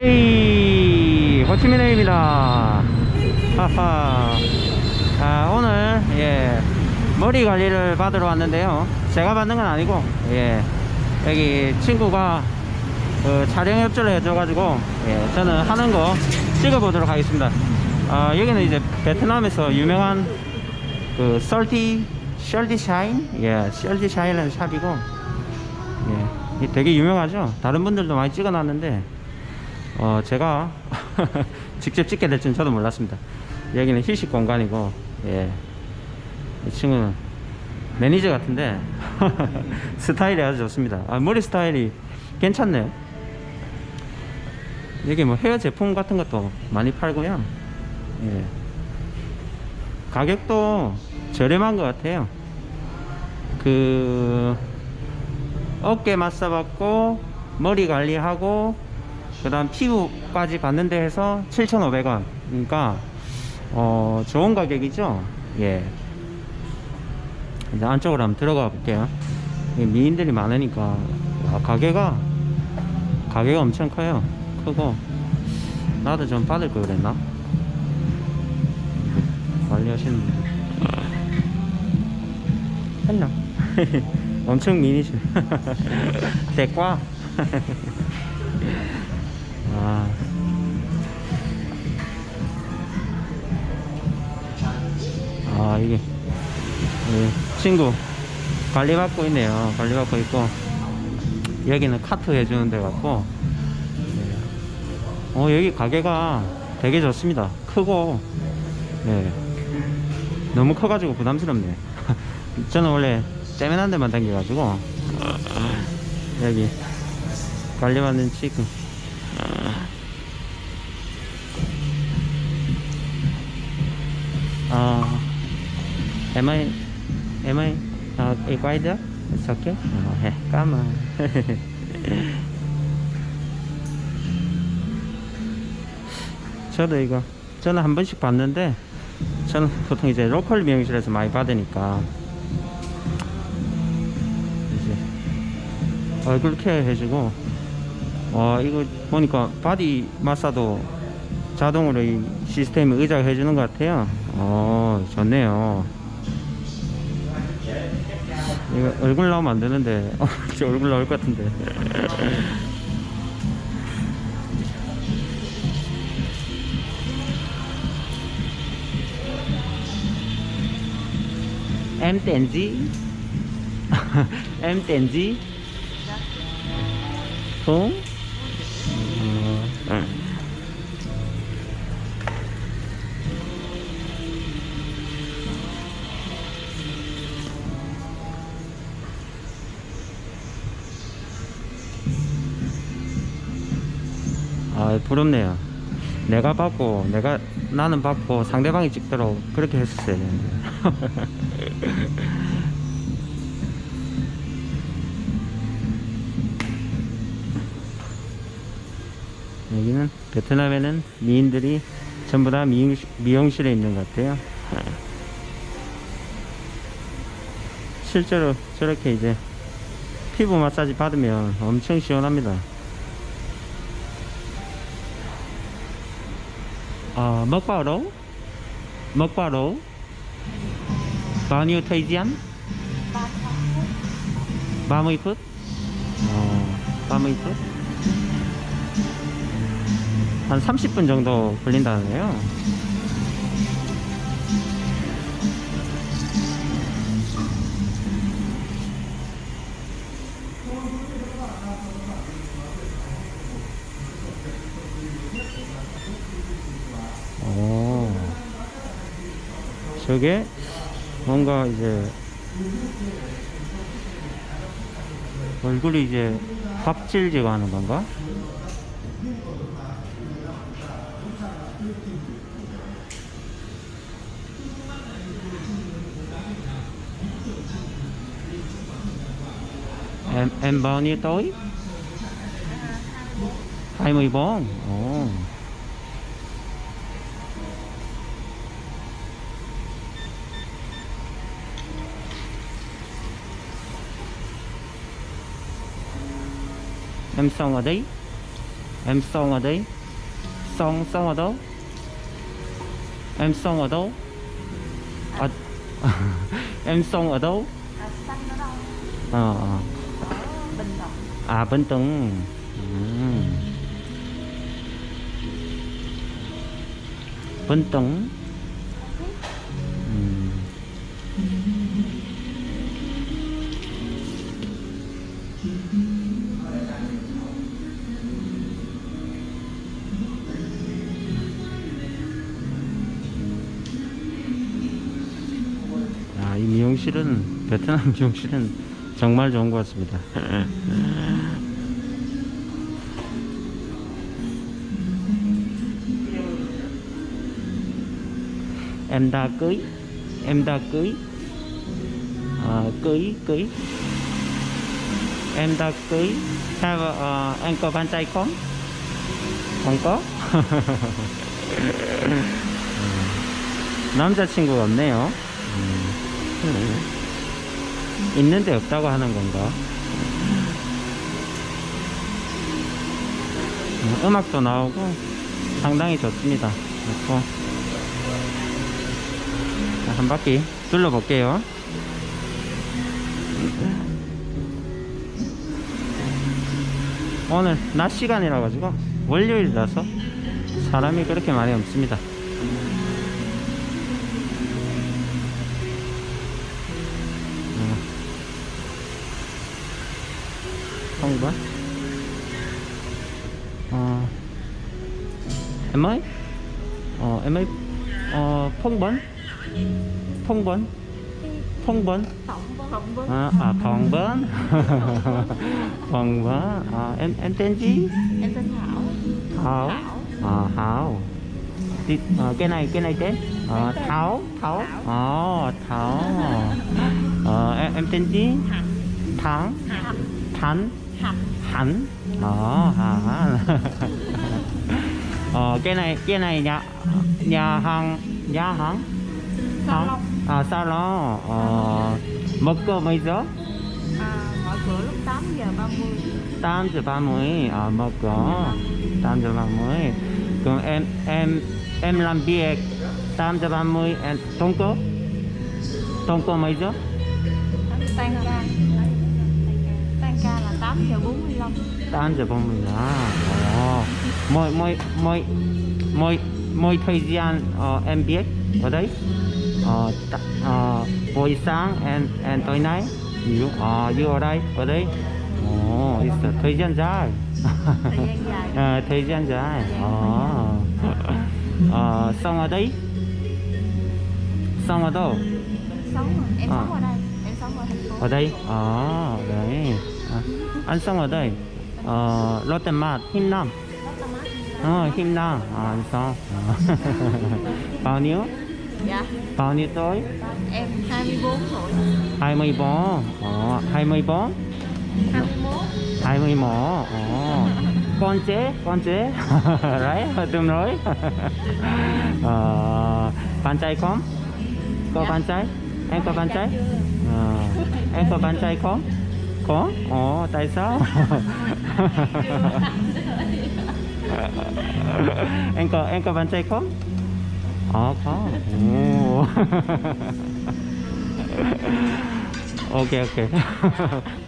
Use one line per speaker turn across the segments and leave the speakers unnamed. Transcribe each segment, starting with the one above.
에이, 호치민회입니다. 하하. 아, 오늘, 예, 머리 관리를 받으러 왔는데요. 제가 받는 건 아니고, 예, 여기 친구가 그 촬영 협조를 해줘가지고, 예, 저는 하는 거 찍어보도록 하겠습니다. 아, 여기는 이제 베트남에서 유명한 그, 썰티, 셜디 샤인? 예, 셜디 샤인이라는 샵이고, 예, 이 되게 유명하죠? 다른 분들도 많이 찍어놨는데, 어, 제가 직접 찍게 될 줄은 저도 몰랐습니다. 여기는 휴식 공간이고, 예. 이 친구는 매니저 같은데, 스타일이 아주 좋습니다. 아, 머리 스타일이 괜찮네요. 여기 뭐 헤어 제품 같은 것도 많이 팔고요. 예. 가격도 저렴한 것 같아요. 그, 어깨 마사 받고, 머리 관리하고, 그 다음 피부까지 받는데 해서 7,500원. 그러니까, 어, 좋은 가격이죠? 예. 이제 안쪽으로 한번 들어가 볼게요. 이 미인들이 많으니까, 와, 가게가, 가게가 엄청 커요. 크고, 나도 좀 받을 걸 그랬나? 관리하시는 분들. 했나? 엄청 미니시. 대과? 아. 아, 이게, 우리 친구 관리받고 있네요. 관리받고 있고, 여기는 카트 해주는 데 같고, 네. 어, 여기 가게가 되게 좋습니다. 크고, 네. 너무 커가지고 부담스럽네. 저는 원래 째면한 데만 다녀가지고, 여기 관리받는 친구. Uh, am I am I uh, equator? It's okay. Oh, hey, come on. 저도 이거 저는 한 번씩 봤는데 저는 보통 이제 로컬 미용실에서 많이 받으니까 이제 얼굴 케어 해주고 와 이거 보니까 바디 마사도 자동으로 이 시스템이 의자가 해주는 것 같아요. 어, 좋네요. 이거 얼굴 나오면 안 되는데, 어, 저 얼굴 나올 것 같은데. gì? em tên gì? Phú? 아 부럽네요. 내가 받고 내가 나는 받고 상대방이 찍도록 그렇게 했었어야 되는데. 여기는 베트남에는 미인들이 전부 다 미용실, 미용실에 있는 것 같아요. 실제로 저렇게 이제 피부 마사지 받으면 엄청 시원합니다 Ờ, mất vào đấu Mất vào đấu Bao nhiêu thời gian? 30 phút 어, 30 phút 한 30분 정도 걸린다네요 저게 뭔가 이제 얼굴이 이제 각질 제거하는 건가? em em bao nhiêu tối? 24. Ồ. Em xong ở đấy. Em xong ở đây xong xong ở đâu? Em xong ở đâu? À, em xong ở đâu?
À,
ờ ờ. À bên tầng bên tầng 미용실은 베트남 미용실은 정말 좋은 것 같습니다. cưới em đã cưới have uh, anh có bạn trai không không có 남자친구가 없네요 음. 있는데 없다고 하는 건가 음, 음악도 나오고 상당히 좋습니다 자, 한 바퀴 둘러볼게요. 오늘 낮 시간이라 가지고 월요일이라서 사람이 그렇게 많이 없습니다. không quá? À, em ấy ờ, em ấy ờ, ờ, phong vấn
phong vấn phong vấn ờ,
à, à phỏng vấn phỏng vấn à, em em tên gì?
Em tên thảo.
Thảo. À, thảo. Thì à, cái này cái này tên. À, thảo thảo. Ờ thảo. À, em, em tên gì? Thắng
thắng
Thánh.
Hạnh.
hạnh? Ờ hả ờ cái này cái này nhà nhà hàng nhà hàng?
Salon.
à salon ờ mở cửa mấy giờ?
À, mở cửa lúc 8 giờ 30.
8 giờ 30 à mở cửa. 8 giờ 30 còn em em em làm việc. 8 giờ 30 em thông cơ thông cơ mấy giờ?
Tan ca. 8 giờ 45
8 giờ 45 oh. Mọi, mọi, mọi, mọi, mọi thời gian uh, em biết ở đây uh, uh, buổi sáng and, and tối nay. You, uh, you ở đây ở đây. Oh, it's, thời gian dài.
Thời gian dài.
Ờ, thời gian dài. Oh. xong ở đây. Xong ở đâu?
Sống em sống ở đây. Ở
đây. À đấy à, anh xong ở đây ờ Lotte Mart Him Nam ờ Him Nam à, anh xong bao nhiêu
Dạ.
bao nhiêu tuổi
Em 24 tuổi.
24 ờ 24
21.
21 ờ con chế con chế. Đấy đúng rồi. ờ bạn trai không? Có
Dạ.
bạn trai? Em có bạn trai. Ờ, em có bạn trai không em có em có bạn trai không ờ có 오. 오케이 오케이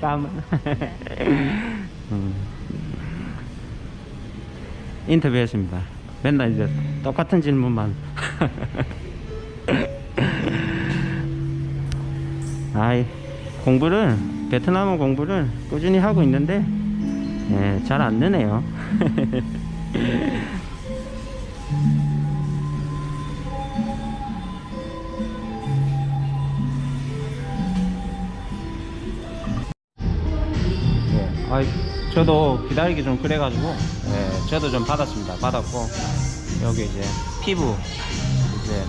cảm 음. 인터뷰했습니다 맨날 이제 똑같은 질문만 아이 공부를 베트남어 공부를 꾸준히 하고 있는데 예, 잘 안 느네요. 예, 아이, 저도 기다리기 좀 그래가지고 예, 저도 좀 받았습니다. 받았고 여기 이제 피부 이제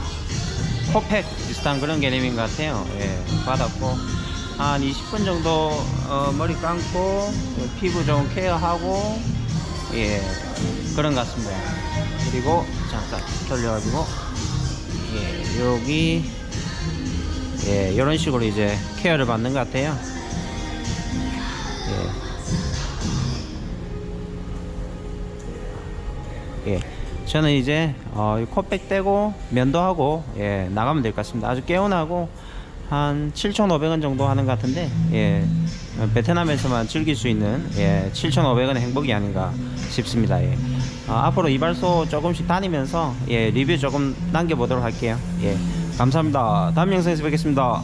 코팩 비슷한 그런 개념인 것 같아요. 예, 받았고 한 20분 정도 어, 머리 감고 어, 피부 좀 케어하고 예 그런 것 같습니다. 그리고 잠깐 돌려가지고 예 여기 예 이런 식으로 이제 케어를 받는 것 같아요. 예. 예. 저는 이제 어, 이 컵백 떼고 면도 하고 예, 나가면 될 것 같습니다. 아주 개운하고 한 7,500원 정도 하는 것 같은데 예. 어, 베트남에서만 즐길 수 있는 예, 7,500원의 행복이 아닌가 싶습니다. 예. 어, 앞으로 이발소 조금씩 다니면서 예, 리뷰 조금 남겨보도록 할게요. 예. 감사합니다. 다음 영상에서 뵙겠습니다.